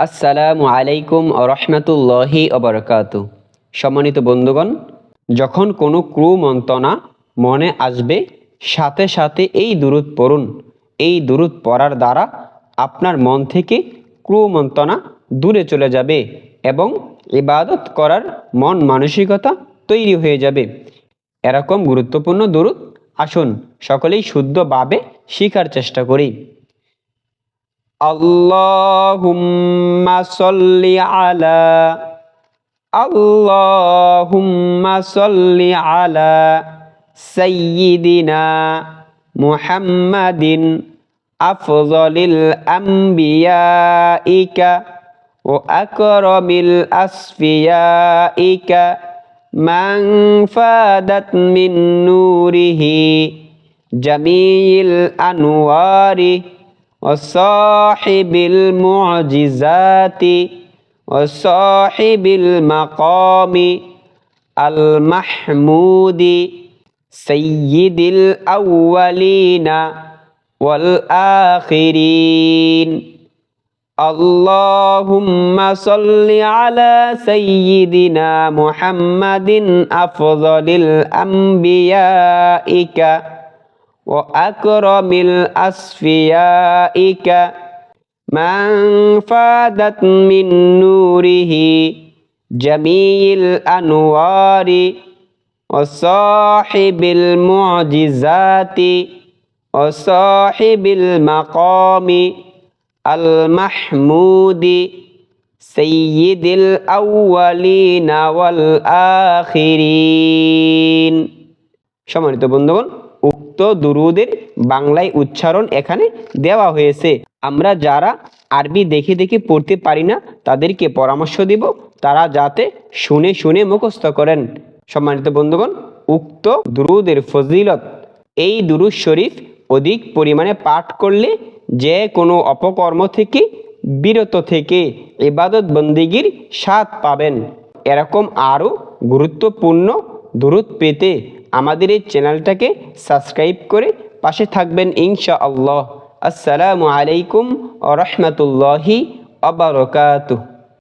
আসসালামু আলাইকুম রহমতুল্লাহি অবরকাত সম্মানিত বন্ধুগণ, যখন কোনো ক্রু মন্ত্রণা মনে আসবে, সাথে সাথে এই দূরত পড়ুন। এই দূরত পড়ার দ্বারা আপনার মন থেকে ক্রু মন্ত্রণা দূরে চলে যাবে এবং ইবাদত করার মন মানসিকতা তৈরি হয়ে যাবে। এরকম গুরুত্বপূর্ণ দূরত আসুন, সকলেই শুদ্ধভাবে শিখার চেষ্টা করি। اللهم صل على اللهم صل على سيدنا محمد أفضل الأنبياء وأكرم الأصفياء من فادت من نوره جميع الأنوار وصاحب المعجزات وصاحب المقام المحمود سيد الأولين والآخرين. اللهم صل على سيدنا محمد أفضل الأنبياء وأكرم الأصفياء من فادت من نوره جميع الأنوار وصاحب المعجزات وصاحب المقام المحمود سيد الأولين والآخرين সম্মানিত বন্ধুগণ উক্ত দুরুদের বাংলায় উচ্চারণ এখানে দেওয়া হয়েছে। আমরা যারা আরবি দেখে দেখে পড়তে পারি না, তাদেরকে পরামর্শ দিব, তারা যাতে শুনে শুনে মুখস্থ করেন। সম্মানিত বন্ধুগণ, উক্ত দুরুদের ফজিলত, এই দুরুদ শরীফ অধিক পরিমাণে পাঠ করলে যে কোনো অপকর্ম থেকে বিরত থেকে ইবাদত বন্দিগির স্বাদ পাবেন। এরকম আরও গুরুত্বপূর্ণ দূরত পেতে আমাদের এই চ্যানেলটাকে সাবস্ক্রাইব করে পাশে থাকবেন ইনশা আল্লাহ আসসালামু আলাইকুম আ রহমতুল্লাহি আবরকাতুহ